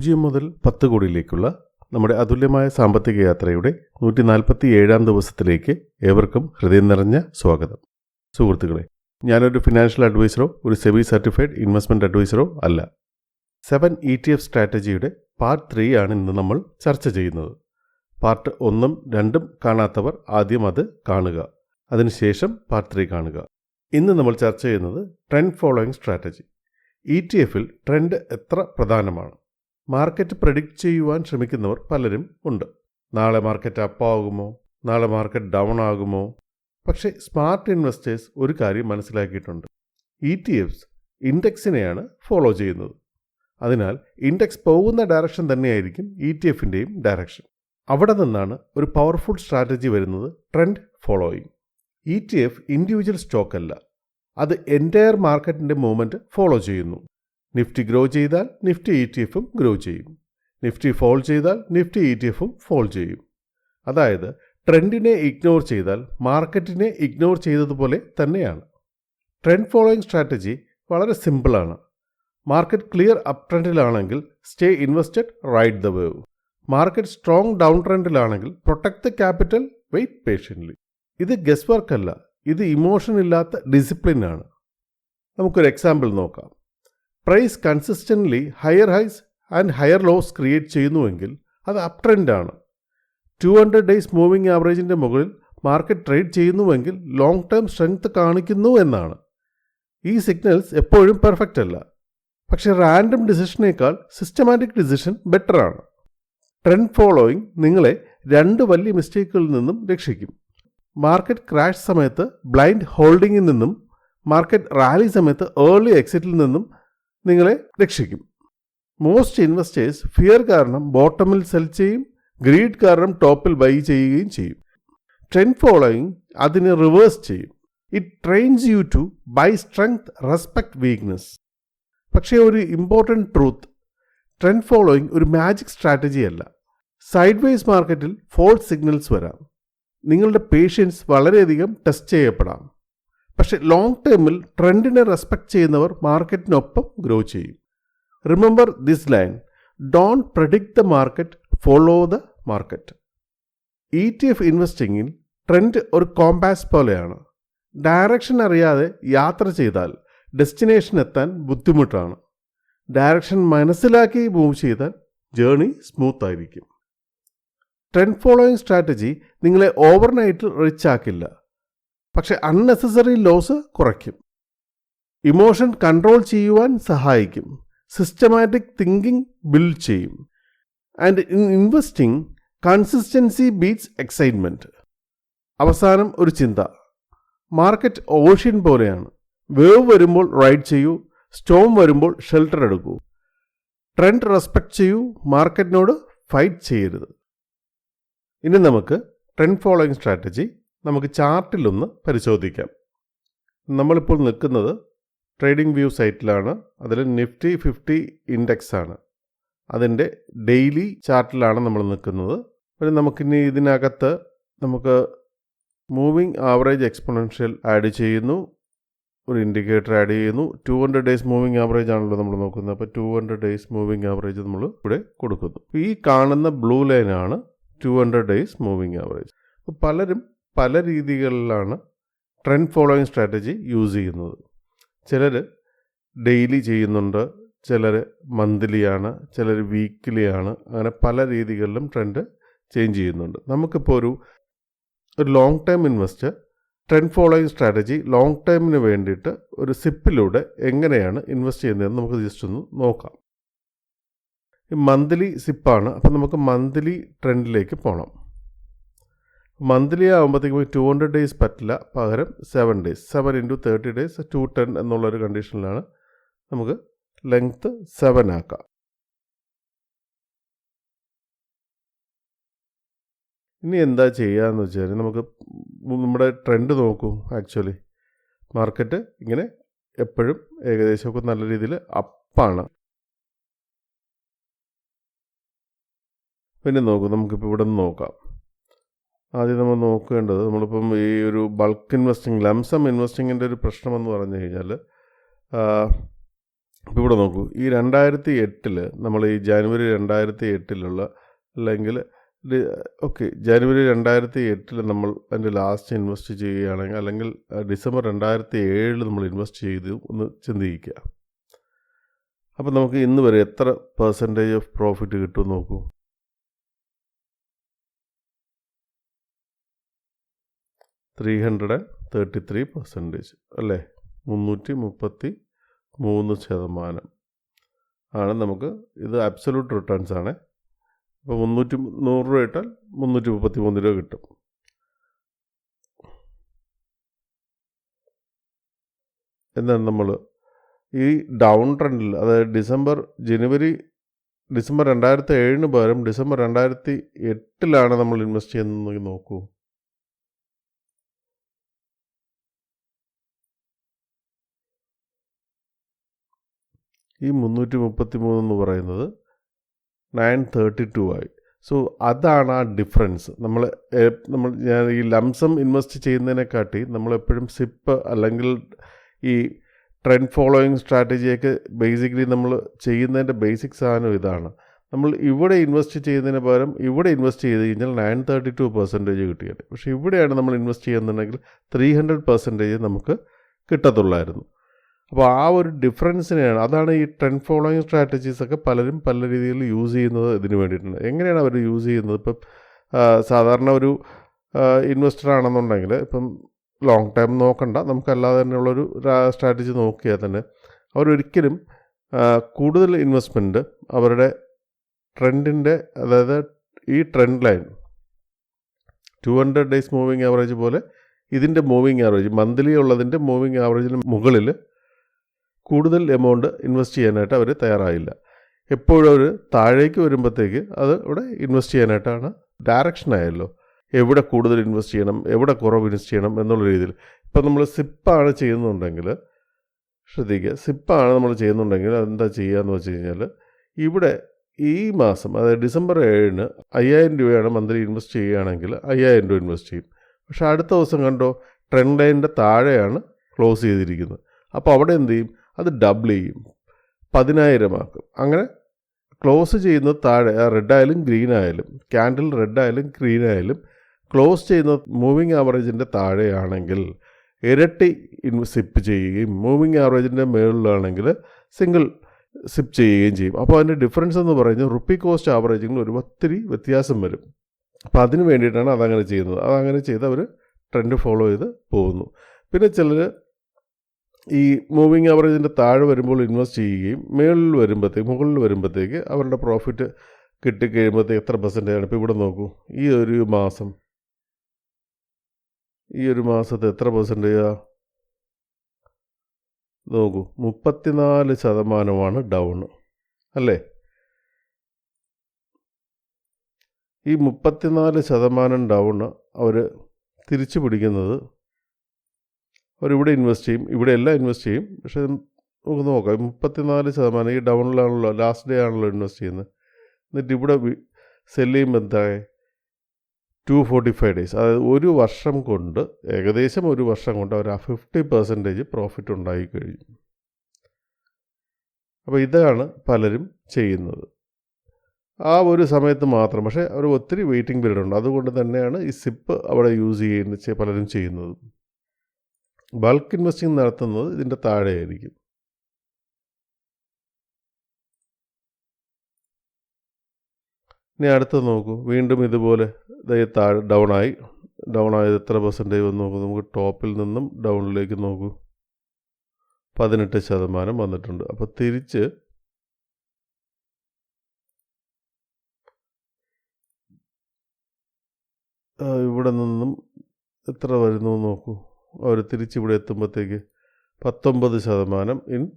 പൂജ്യം മുതൽ പത്ത് കോടിയിലേക്കുള്ള നമ്മുടെ അതുല്യമായ സാമ്പത്തിക യാത്രയുടെ നൂറ്റി നാൽപ്പത്തി ഏഴാം ദിവസത്തിലേക്ക് ഏവർക്കും ഹൃദയം നിറഞ്ഞ സ്വാഗതം. സുഹൃത്തുക്കളെ ഞാനൊരു ഫിനാൻഷ്യൽ അഡ്വൈസറോ ഒരു സെബി സർട്ടിഫൈഡ് ഇൻവെസ്റ്റ്മെന്റ് അഡ്വൈസറോ അല്ല. സെവൻ ഇ ടി എഫ് സ്ട്രാറ്റജിയുടെ പാർട്ട് ത്രീ ആണ് ഇന്ന് നമ്മൾ ചർച്ച ചെയ്യുന്നത്. പാർട്ട് ഒന്നും രണ്ടും കാണാത്തവർ ആദ്യം അത് കാണുക. അതിനുശേഷം പാർട്ട് ത്രീ കാണുക. ഇന്ന് നമ്മൾ ചർച്ച ചെയ്യുന്നത് trend following strategy E T എഫിൽ ട്രെൻഡ് എത്ര പ്രധാനമാണ്? മാർക്കറ്റ് പ്രഡിക്റ്റ് ചെയ്യുവാൻ ശ്രമിക്കുന്നവർ പലരും ഉണ്ട്. നാളെ മാർക്കറ്റ് അപ്പ് ആകുമോ? നാളെ മാർക്കറ്റ് ഡൗൺ ആകുമോ? പക്ഷേ സ്മാർട്ട് ഇൻവെസ്റ്റേഴ്സ് ഒരു കാര്യം മനസ്സിലാക്കിയിട്ടുണ്ട്. ഇ ടി എഫ്സ് ഇൻഡെക്സിനെയാണ് ഫോളോ ചെയ്യുന്നത്. അതിനാൽ ഇൻഡെക്സ് പോകുന്ന ഡയറക്ഷൻ തന്നെയായിരിക്കും ഇ ടി എഫിന്റെയും ഡയറക്ഷൻ അവിടെ നിന്നാണ് ഒരു പവർഫുൾ സ്ട്രാറ്റജി വരുന്നത് trend following E T F individual stock അല്ല. അത് എന്റയർ മാർക്കറ്റിന്റെ മൂവ്മെന്റ് ഫോളോ ചെയ്യുന്നു. നിഫ്റ്റി ഗ്രോ ചെയ്താൽ നിഫ്റ്റി ഇ ടി എഫും ഗ്രോ ചെയ്യും. നിഫ്റ്റി ഫോൾ ചെയ്താൽ നിഫ്റ്റി ഇ ടി എഫും ഫോൾ ചെയ്യും. അതായത് ട്രെൻഡിനെ ഇഗ്നോർ ചെയ്താൽ മാർക്കറ്റിനെ ഇഗ്നോർ ചെയ്തതുപോലെ തന്നെയാണ്. ട്രെൻഡ് ഫോളോയിങ് സ്ട്രാറ്റജി വളരെ സിമ്പിളാണ് market clear up ട്രെൻഡിലാണെങ്കിൽ stay invested ride the wave market strong down ട്രെൻഡിലാണെങ്കിൽ protect the capital wait patiently ഇത് ഗസ് വർക്ക് അല്ല. ഇത് ഇമോഷൻ ഇല്ലാത്ത ഡിസിപ്ലിൻ ആണ്. നമുക്കൊരു എക്സാമ്പിൾ നോക്കാം. Price consistently higher highs and higher lows create ചെയ്യുന്നുവെങ്കിൽ അത് അപ് ട്രെൻഡാണ്. ടു ഹൺഡ്രഡ് ഡേയ്സ് മൂവിങ് ആവറേജിന്റെ മുകളിൽ മാർക്കറ്റ് ട്രേഡ് ചെയ്യുന്നുവെങ്കിൽ ലോങ് ടേം സ്ട്രെങ്ത് കാണിക്കുന്നു എന്നാണ്. ഈ സിഗ്നൽസ് എപ്പോഴും പെർഫെക്റ്റ് അല്ല. പക്ഷേ റാൻഡം ഡിസിഷനേക്കാൾ സിസ്റ്റമാറ്റിക് ഡിസിഷൻ ബെറ്ററാണ്. ട്രെൻഡ് ഫോളോയിങ് നിങ്ങളെ രണ്ട് വലിയ മിസ്റ്റേക്കുകളിൽ നിന്നും രക്ഷിക്കും. മാർക്കറ്റ് ക്രാഷ് സമയത്ത് ബ്ലൈൻഡ് ഹോൾഡിങ്ങിൽ നിന്നും മാർക്കറ്റ് റാലി സമയത്ത് ഏർലി എക്സിറ്റിൽ നിന്നും നിങ്ങളെ രക്ഷിക്കും. മോസ്റ്റ് ഇൻവെസ്റ്റേഴ്സ് ഫിയർ കാരണം ബോട്ടമിൽ സെൽ ചെയ്യും ഗ്രീഡ് കാരണം ടോപ്പിൽ ബൈ ചെയ്യുകയും ചെയ്യും. ട്രെൻഡ് ഫോളോയിങ് അതിനെ റിവേഴ്സ് ചെയ്യും. It trains you to buy strength respect weakness പക്ഷേ ഒരു ഇമ്പോർട്ടന്റ് ട്രൂത്ത് ട്രെൻഡ് ഫോളോയിങ് ഒരു മാജിക് സ്ട്രാറ്റജി അല്ല. സൈഡ് വേസ് മാർക്കറ്റിൽ ഫോൾസ് സിഗ്നൽസ് വരാം. നിങ്ങളുടെ പേഷ്യൻസ് വളരെയധികം ടെസ്റ്റ് ചെയ്യപ്പെടാം. പക്ഷെ ലോങ് ടേമിൽ ട്രെൻഡിനെ റെസ്പെക്ട് ചെയ്യുന്നവർ മാർക്കറ്റിനൊപ്പം ഗ്രോ ചെയ്യും. Remember this line don't predict the market follow the market E T F ഇൻവെസ്റ്റിങ്ങിൽ trend ഒരു കോമ്പാസ് പോലെയാണ്. ഡയറക്ഷൻ അറിയാതെ യാത്ര ചെയ്താൽ ഡെസ്റ്റിനേഷൻ എത്താൻ ബുദ്ധിമുട്ടാണ്. ഡയറക്ഷൻ മനസ്സിലാക്കി മൂവ് ചെയ്താൽ ജേണി സ്മൂത്ത് ആയിരിക്കും. ട്രെൻഡ് ഫോളോയിങ് സ്ട്രാറ്റജി നിങ്ങളെ ഓവർനൈറ്റിൽ റിച്ച് ആക്കില്ല. പക്ഷെ അൺനെസസറി ലോസ് കുറയ്ക്കും. ഇമോഷൻ കൺട്രോൾ ചെയ്യുവാൻ സഹായിക്കും. സിസ്റ്റമാറ്റിക് തിങ്കിങ് ബിൽഡ് ചെയ്യും. And in investing consistency beats excitement അവസാനം ഒരു ചിന്ത. മാർക്കറ്റ് ഓഷ്യൻ പോലെയാണ്. വേവ് വരുമ്പോൾ റൈഡ് ചെയ്യൂ. സ്റ്റോം വരുമ്പോൾ ഷെൽട്ടർ എടുക്കൂ. ട്രെൻഡ് റെസ്പെക്ട് ചെയ്യൂ. മാർക്കറ്റിനോട് ഫൈറ്റ് ചെയ്യരുത്. ഇനി നമുക്ക് ട്രെൻഡ് ഫോളോയിങ് സ്ട്രാറ്റജി നമുക്ക് ചാർട്ടിലൊന്ന് പരിശോധിക്കാം. നമ്മളിപ്പോൾ നിൽക്കുന്നത് ട്രേഡിംഗ് വ്യൂ സൈറ്റിലാണ്. അതിൽ നിഫ്റ്റി ഫിഫ്റ്റി ഇൻഡെക്സ് ആണ്. അതിന്റെ ഡെയിലി ചാർട്ടിലാണ് നമ്മൾ നിൽക്കുന്നത്. പിന്നെ നമുക്കിനി ഇതിനകത്ത് നമുക്ക് മൂവിങ് ആവറേജ് എക്സ്പൊണൻഷ്യൽ ആഡ് ചെയ്യുന്നു. ഒരു ഇൻഡിക്കേറ്റർ ആഡ് ചെയ്യുന്നു. Two hundred days moving average ആണല്ലോ നമ്മൾ നോക്കുന്നത്. അപ്പോൾ two hundred days moving average നമ്മൾ ഇവിടെ കൊടുക്കുന്നു. ഈ കാണുന്ന ബ്ലൂ ലൈനാണ് two hundred days moving average. അപ്പോൾ പലരും പല രീതികളിലാണ് ട്രെൻഡ് ഫോളോയിങ് സ്ട്രാറ്റജി യൂസ് ചെയ്യുന്നത്. ചിലർ ഡെയിലി ചെയ്യുന്നുണ്ട് ചിലർ മന്ത്ലിയാണ് ചിലർ വീക്കിലിയാണ് അങ്ങനെ പല രീതികളിലും ട്രെൻഡ് ചേഞ്ച് ചെയ്യുന്നുണ്ട്. നമുക്കിപ്പോൾ ഒരു ഒരു long time investor trend following strategy long ടൈമിന് വേണ്ടിയിട്ട് ഒരു സിപ്പിലൂടെ എങ്ങനെയാണ് ഇൻവെസ്റ്റ് ചെയ്യുന്നതെന്ന് നമുക്ക് ജസ്റ്റ് ഒന്ന് നോക്കാം. ഈ മന്ത്ലി സിപ്പാണ് അപ്പം നമുക്ക് മന്ത്ലി ട്രെൻഡിലേക്ക് പോകണം മന്ത്ലി ആകുമ്പോഴത്തേക്കും ടു ഹൺഡ്രഡ് ഡേയ്സ് പറ്റില്ല. പകരം seven days seven into thirty days two ten എന്നുള്ളൊരു കണ്ടീഷനിലാണ് നമുക്ക് ലെങ്ത്ത് സെവൻ ആക്കാം. ഇനി എന്താ ചെയ്യുകയെന്ന് വെച്ചാൽ നമുക്ക് നമ്മുടെ ട്രെൻഡ് നോക്കൂ ആക്ച്വലി മാർക്കറ്റ് ഇങ്ങനെ എപ്പോഴും ഏകദേശമൊക്കെ നല്ല രീതിയിൽ അപ്പാണ് പിന്നെ നോക്കൂ നമുക്കിപ്പോൾ ഇവിടെ നിന്ന് നോക്കാം. ആദ്യം നമ്മൾ നോക്കേണ്ടത് നമ്മളിപ്പം ഈ ഒരു ബൾക്ക് ഇൻവെസ്റ്റിംഗ് ലംസം ഇൻവെസ്റ്റിങ്ങിന്റെ ഒരു പ്രശ്നമെന്ന് പറഞ്ഞു കഴിഞ്ഞാൽ ഇപ്പം ഇവിടെ നോക്കൂ. ഈ രണ്ടായിരത്തി എട്ടിൽ നമ്മൾ ഈ ജാനുവരി രണ്ടായിരത്തി എട്ടിലുള്ള അല്ലെങ്കിൽ ഓക്കെ ജാനുവരി രണ്ടായിരത്തി എട്ടിൽ നമ്മൾ അതിന്റെ ലാസ്റ്റ് ഇൻവെസ്റ്റ് ചെയ്യുകയാണെങ്കിൽ അല്ലെങ്കിൽ ഡിസംബർ രണ്ടായിരത്തി ഏഴിൽ നമ്മൾ ഇൻവെസ്റ്റ് ചെയ്ത് ഒന്ന് ചിന്തിക്കുക. അപ്പോൾ നമുക്ക് ഇന്ന് വരെ എത്ര പെർസെന്റേജ് ഓഫ് പ്രോഫിറ്റ് കിട്ടും നോക്കൂ. Three hundred and thirty three percentage അല്ലേ? മുന്നൂറ്റി മുപ്പത്തി മൂന്ന് ശതമാനം. ആണ് നമുക്ക് ഇത് അബ്സലൂട്ട് റിട്ടേൺസ് ആണ്. അപ്പോൾ മുന്നൂറ്റി നൂറ് രൂപ ഇട്ടാൽ മുന്നൂറ്റി മുപ്പത്തി മൂന്ന് രൂപ കിട്ടും. എന്താണ് നമ്മൾ ഈ ഡൗൺ ട്രെൻഡിൽ അതായത് ഡിസംബർ ജനുവരി ഡിസംബർ രണ്ടായിരത്തി ഏഴിന് പകരം ഡിസംബർ രണ്ടായിരത്തി എട്ടിലാണ് നമ്മൾ ഇൻവെസ്റ്റ് ചെയ്യുന്നത് നോക്കൂ. ഈ മുന്നൂറ്റി മുപ്പത്തി മൂന്ന് പറയുന്നത് നയൻ തേർട്ടി ടു ആയി. സോ അതാണ് ആ ഡിഫറൻസ് നമ്മൾ നമ്മൾ ഞാൻ ഈ ലംസം ഇൻവെസ്റ്റ് ചെയ്യുന്നതിനെക്കാട്ടി നമ്മളെപ്പോഴും സിപ്പ് അല്ലെങ്കിൽ ഈ ട്രെൻഡ് ഫോളോയിങ് സ്ട്രാറ്റജിയൊക്കെ ബേസിക്കലി നമ്മൾ ചെയ്യുന്നതിന്റെ ബേസിക് സാധനം ഇതാണ്. നമ്മൾ ഇവിടെ ഇൻവെസ്റ്റ് ചെയ്യുന്നതിന് പകരം ഇവിടെ ഇൻവെസ്റ്റ് ചെയ്ത് കഴിഞ്ഞാൽ നയൻ തേർട്ടി ടു പെർസെന്റേജ് കിട്ടിയത് പക്ഷേ ഇവിടെയാണ് നമ്മൾ ഇൻവെസ്റ്റ് ചെയ്യുന്നുണ്ടെങ്കിൽ ത്രീ ഹൺഡ്രഡ് പെർസെന്റേജ് നമുക്ക് കിട്ടത്തുള്ളായിരുന്നു. അപ്പോൾ ആ ഒരു ഡിഫറൻസിനെയാണ് അതാണ് ഈ ട്രെൻഡ് ഫോളോയിങ് സ്ട്രാറ്റജീസ് ഒക്കെ പലരും പല രീതിയിൽ യൂസ് ചെയ്യുന്നത് ഇതിന് വേണ്ടിയിട്ടുണ്ട്. എങ്ങനെയാണ് അവർ യൂസ് ചെയ്യുന്നത്? ഇപ്പം സാധാരണ ഒരു ഇൻവെസ്റ്റർ ആണെന്നുണ്ടെങ്കിൽ ഇപ്പം ലോങ് ടൈം നോക്കണ്ട. നമുക്കല്ലാതെ തന്നെയുള്ളൊരു സ്ട്രാറ്റജി നോക്കിയാൽ തന്നെ അവരൊരിക്കലും കൂടുതൽ ഇൻവെസ്റ്റ്മെന്റ് അവരുടെ ട്രെൻഡിന്റെ അതായത് ഈ trend line two hundred days moving average പോലെ ഇതിന്റെ മൂവിങ് ആവറേജ് മന്ത്ലി ഉള്ളതിന്റെ മൂവിങ് ആവറേജിന് മുകളിൽ കൂടുതൽ എമൗണ്ട് ഇൻവെസ്റ്റ് ചെയ്യാനായിട്ട് അവർ തയ്യാറായില്ല. എപ്പോഴും അവർ താഴേക്ക് വരുമ്പോഴത്തേക്ക് അത് ഇവിടെ ഇൻവെസ്റ്റ് ചെയ്യാനായിട്ടാണ് ഡയറക്ഷൻ ആയല്ലോ. എവിടെ കൂടുതൽ ഇൻവെസ്റ്റ് ചെയ്യണം എവിടെ കുറവ് ഇൻവെസ്റ്റ് ചെയ്യണം എന്നുള്ള രീതിയിൽ. ഇപ്പം നമ്മൾ സിപ്പാണ് ചെയ്യുന്നുണ്ടെങ്കിൽ ശ്രദ്ധിക്കുക. സിപ്പാണ് നമ്മൾ ചെയ്യുന്നുണ്ടെങ്കിൽ അതെന്താ ചെയ്യുക എന്ന് വെച്ച് കഴിഞ്ഞാൽ ഇവിടെ ഈ മാസം അതായത് ഡിസംബർ ഏഴിന് അയ്യായിരം രൂപയാണ് മന്ത്ലി ഇൻവെസ്റ്റ് ചെയ്യുകയാണെങ്കിൽ അയ്യായിരം രൂപ ഇൻവെസ്റ്റ് ചെയ്യും. പക്ഷേ അടുത്ത ദിവസം കണ്ടോ ട്രെൻഡ് ലൈനിന്റെ താഴെയാണ് ക്ലോസ് ചെയ്തിരിക്കുന്നത്. അപ്പോൾ അവിടെ എന്ത് ചെയ്യും? അത് ഡബിൾ ചെയ്യും. പതിനായിരമാക്കും. അങ്ങനെ ക്ലോസ് ചെയ്യുന്ന താഴെ റെഡ് ആയാലും ഗ്രീൻ ആയാലും ക്യാൻഡിൽ റെഡ് ആയാലും ഗ്രീൻ ആയാലും ക്ലോസ് ചെയ്യുന്ന മൂവിങ് ആവറേജിന്റെ താഴെയാണെങ്കിൽ ഇരട്ടി സിപ്പ് ചെയ്യുകയും മൂവിങ് ആവറേജിന്റെ മുകളിലാണെങ്കിൽ സിംഗിൾ സിപ്പ് ചെയ്യുകയും ചെയ്യും. അപ്പോൾ അതിന്റെ ഡിഫറൻസ് എന്ന് പറയുന്നത് റുപ്പി കോസ്റ്റ് ആവറേജിങ്ങിൽ ഒരു ഒത്തിരി വ്യത്യാസം വരും. അപ്പോൾ അതിന് വേണ്ടിയിട്ടാണ് അതങ്ങനെ ചെയ്യുന്നത്. അതങ്ങനെ ചെയ്ത് അവർ ട്രെൻഡ് ഫോളോ ചെയ്ത് പോകുന്നു. പിന്നെ ചിലർ ഈ മൂവിങ് ആവറേജിന്റെ താഴെ വരുമ്പോൾ ഇൻവെസ്റ്റ് ചെയ്യുകയും മുകളിൽ വരുമ്പോഴത്തേക്ക് മുകളിൽ വരുമ്പോഴത്തേക്ക് അവരുടെ പ്രോഫിറ്റ് കിട്ടിക്കഴിയുമ്പോഴത്തേക്ക് എത്ര പെർസെന്റേജ് ആണ്? ഇപ്പോൾ ഇവിടെ നോക്കൂ. ഈ ഒരു മാസം. ഈ ഒരു മാസത്തെ എത്ര പെർസെന്റേജാ നോക്കൂ. മുപ്പത്തിനാല് ശതമാനമാണ് ഡൗൺ അല്ലേ? ഈ മുപ്പത്തിനാല് ശതമാനം ഡൗൺ അവർ തിരിച്ചു പിടിക്കുന്നത് അവരിവിടെ ഇൻവെസ്റ്റ് ചെയ്യും ഇവിടെ എല്ലാം ഇൻവെസ്റ്റ് ചെയ്യും. പക്ഷേ നമുക്ക് നോക്കാം മുപ്പത്തിനാല് ശതമാനം ഈ ഡൗണിലാണല്ലോ ലാസ്റ്റ് ഡേ ആണല്ലോ ഇൻവെസ്റ്റ് ചെയ്യുന്നത്. എന്നിട്ട് ഇവിടെ സെല്ല് ചെയ്യുമ്പോൾ എന്തായി? ടു ഫോർട്ടി ഫൈവ് ഡേയ്സ് അതായത് ഒരു വർഷം കൊണ്ട് ഏകദേശം ഒരു വർഷം കൊണ്ട് അവർ ആ ഫിഫ്റ്റി പെർസെന്റേജ് പ്രോഫിറ്റ് ഉണ്ടായി കഴിഞ്ഞു. അപ്പോൾ ഇതാണ് പലരും ചെയ്യുന്നത്. ആ ഒരു സമയത്ത് മാത്രം പക്ഷേ അവർ ഒത്തിരി വെയിറ്റിംഗ് പീരീഡ് ഉണ്ട്. അതുകൊണ്ട് തന്നെയാണ് ഈ സിപ്പ് അവിടെ യൂസ് ചെയ്യുന്ന പലരും ചെയ്യുന്നത്. ബൾക്ക് ഇൻവെസ്റ്റിംഗ് നടത്തുന്നത് ഇതിന്റെ താഴെയായിരിക്കും. ഇനി അടുത്തത് നോക്കൂ. വീണ്ടും ഇതുപോലെ താഴെ ഡൗൺ ആയി. ഡൗൺ ആയത് എത്ര പെർസെന്റേജ് വന്ന് നോക്കൂ നമുക്ക് ടോപ്പിൽ നിന്നും ഡൗണിലേക്ക് നോക്കൂ. പതിനെട്ട് ശതമാനം വന്നിട്ടുണ്ട്. അപ്പോൾ തിരിച്ച് ഇവിടെ നിന്നും എത്ര വരുന്നു നോക്കൂ. അവർ തിരിച്ചിവിടെ എത്തുമ്പോഴത്തേക്ക് പത്തൊമ്പത് ശതമാനം in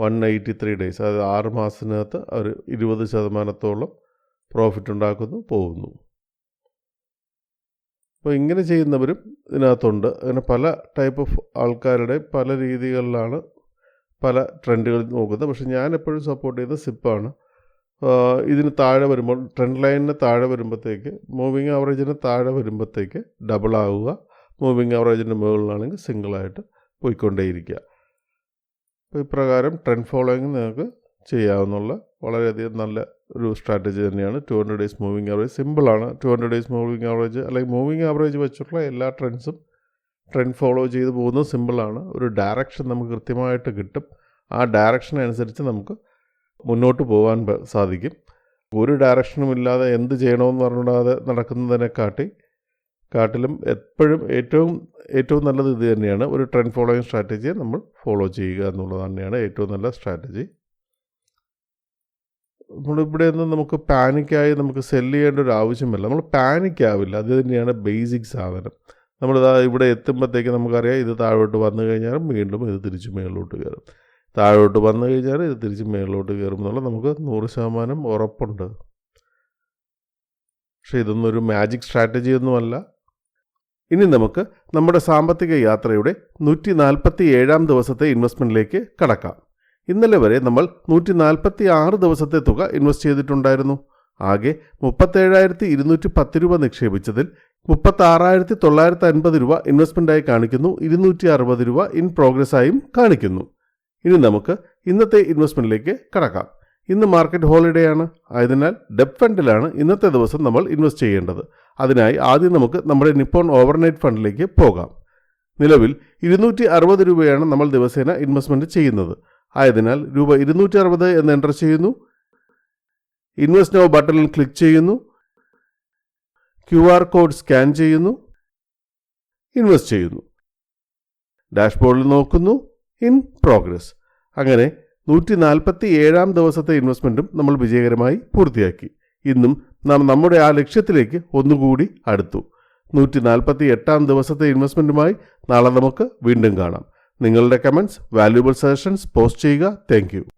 one eighty three days. അതായത് ആറ് മാസത്തിനകത്ത് അവർ ഇരുപത് ശതമാനത്തോളം പ്രോഫിറ്റ് ഉണ്ടാക്കുന്നു പോകുന്നു. അപ്പോൾ ഇങ്ങനെ ചെയ്യുന്നവരും ഇതിനകത്തുണ്ട്. അങ്ങനെ പല ടൈപ്പ് ഓഫ് ആൾക്കാരുടെ പല രീതികളിലാണ് പല ട്രെൻഡുകൾ നോക്കുന്നത്. പക്ഷെ ഞാൻ എപ്പോഴും സപ്പോർട്ട് ചെയ്യുന്നത് സിപ്പാണ് ഇതിന് താഴെ വരുമ്പോൾ ട്രെൻഡ് ലൈനിന് താഴെ വരുമ്പോഴത്തേക്ക് മൂവിങ് ആവറേജിന് താഴെ വരുമ്പോഴത്തേക്ക് ഡബിൾ ആവുക. മൂവിങ് ആവറേജിന്റെ മുകളിലാണെങ്കിൽ സിംഗിളായിട്ട് പോയിക്കൊണ്ടേയിരിക്കുക. അപ്പോൾ ഇപ്രകാരം ട്രെൻഡ് ഫോളോയിങ് നിങ്ങൾക്ക് ചെയ്യാവുന്നുള്ള വളരെയധികം നല്ല ഒരു സ്ട്രാറ്റജി തന്നെയാണ് two hundred days moving average. സിമ്പിളാണ് two hundred days moving average അല്ലെങ്കിൽ മൂവിങ് ആവറേജ് വെച്ചിട്ടുള്ള എല്ലാ ട്രെൻഡ്സും ട്രെൻഡ് ഫോളോ ചെയ്ത് പോകുന്നത് സിമ്പിളാണ്. ഒരു ഡയറക്ഷൻ നമുക്ക് കൃത്യമായിട്ട് കിട്ടും. ആ ഡയറക്ഷൻ അനുസരിച്ച് നമുക്ക് മുന്നോട്ട് പോകാൻ സാധിക്കും. ഒരു ഡയറക്ഷനും ഇല്ലാതെ എന്ത് ചെയ്യണമെന്ന് പറഞ്ഞിടാതെ നടക്കുന്നതിനെക്കാട്ടി കാട്ടിലും എപ്പോഴും ഏറ്റവും ഏറ്റവും നല്ലത് ഇത് തന്നെയാണ്. ഒരു ട്രെൻഡ് ഫോളോയിങ് സ്ട്രാറ്റജിയെ നമ്മൾ ഫോളോ ചെയ്യുക എന്നുള്ളത് തന്നെയാണ് ഏറ്റവും നല്ല സ്ട്രാറ്റജി നമ്മളിവിടെ നിന്ന് നമുക്ക് പാനിക്കായി നമുക്ക് സെല്ല് ചെയ്യേണ്ട ഒരു ആവശ്യമില്ല. നമ്മൾ പാനിക് ആവില്ല. അത് തന്നെയാണ് ബേസിക് സാധനം. നമ്മളിതാ ഇവിടെ എത്തുമ്പോഴത്തേക്ക് നമുക്കറിയാം ഇത് താഴോട്ട് വന്നു കഴിഞ്ഞാൽ വീണ്ടും ഇത് തിരിച്ച് മേളിലോട്ട് കയറും. താഴോട്ട് വന്നു കഴിഞ്ഞാൽ ഇത് തിരിച്ച് മേളിലോട്ട് കയറും എന്നുള്ള നമുക്ക് നൂറ് ശതമാനം ഉറപ്പുണ്ട്. പക്ഷേ ഇതൊന്നും ഒരു മാജിക് സ്ട്രാറ്റജി ഒന്നുമല്ല. ഇനി നമുക്ക് നമ്മുടെ സാമ്പത്തിക യാത്രയുടെ നൂറ്റി നാൽപ്പത്തി ഏഴാം ദിവസത്തെ ഇൻവെസ്റ്റ്മെന്റിലേക്ക് കടക്കാം. ഇന്നലെ വരെ നമ്മൾ നൂറ്റി നാൽപ്പത്തി ആറ് ദിവസത്തെ തുക ഇൻവെസ്റ്റ് ചെയ്തിട്ടുണ്ടായിരുന്നു. ആകെ മുപ്പത്തേഴായിരത്തി ഇരുന്നൂറ്റി പത്ത് രൂപ നിക്ഷേപിച്ചതിൽ മുപ്പത്തി ആറായിരത്തി തൊള്ളായിരത്തി അൻപത് രൂപ ഇൻവെസ്റ്റ്മെന്റായി കാണിക്കുന്നു. ഇരുന്നൂറ്റി അറുപത് രൂപ ഇൻ പ്രോഗ്രസ് ആയും കാണിക്കുന്നു. ഇനി നമുക്ക് ഇന്നത്തെ ഇൻവെസ്റ്റ്മെന്റിലേക്ക് കടക്കാം. ഇന്ന് മാർക്കറ്റ് ഹോളിഡേ ആണ്. ആയതിനാൽ ഡെപ് ഫണ്ടിലാണ് ഇന്നത്തെ ദിവസം നമ്മൾ ഇൻവെസ്റ്റ് ചെയ്യേണ്ടത്. അതിനായി ആദ്യം നമുക്ക് നമ്മുടെ നിപ്പോൺ ഓവർനൈറ്റ് ഫണ്ടിലേക്ക് പോകാം. നിലവിൽ ഇരുന്നൂറ്റി അറുപത് രൂപയാണ് നമ്മൾ ദിവസേന ഇൻവെസ്റ്റ്മെന്റ് ചെയ്യുന്നത്. ആയതിനാൽ രൂപ ഇരുന്നൂറ്റി അറുപത് എന്ന് എന്റർ ചെയ്യുന്നു. ഇൻവെസ്റ്റ് നോ ബട്ടണിൽ ക്ലിക്ക് ചെയ്യുന്നു. ക്യു ആർ കോഡ് സ്കാൻ ചെയ്യുന്നു. ഇൻവെസ്റ്റ് ചെയ്യുന്നു. ഡാഷ്ബോർഡിൽ നോക്കുന്നു. ഇൻ പ്രോഗ്രസ് അങ്ങനെ നൂറ്റി നാൽപ്പത്തി ഏഴാം ദിവസത്തെ ഇൻവെസ്റ്റ്മെന്റും നമ്മൾ വിജയകരമായി പൂർത്തിയാക്കി. ഇന്നും നാം നമ്മുടെ ആ ലക്ഷ്യത്തിലേക്ക് ഒന്നുകൂടി അടുത്തു. നൂറ്റി നാൽപ്പത്തി എട്ടാം ദിവസത്തെ ഇൻവെസ്റ്റ്മെന്റുമായി നാളെ നമുക്ക് വീണ്ടും കാണാം. നിങ്ങളുടെ കമന്റ്സ് വാല്യൂബിൾ സജഷൻസ് പോസ്റ്റ് ചെയ്യുക. താങ്ക്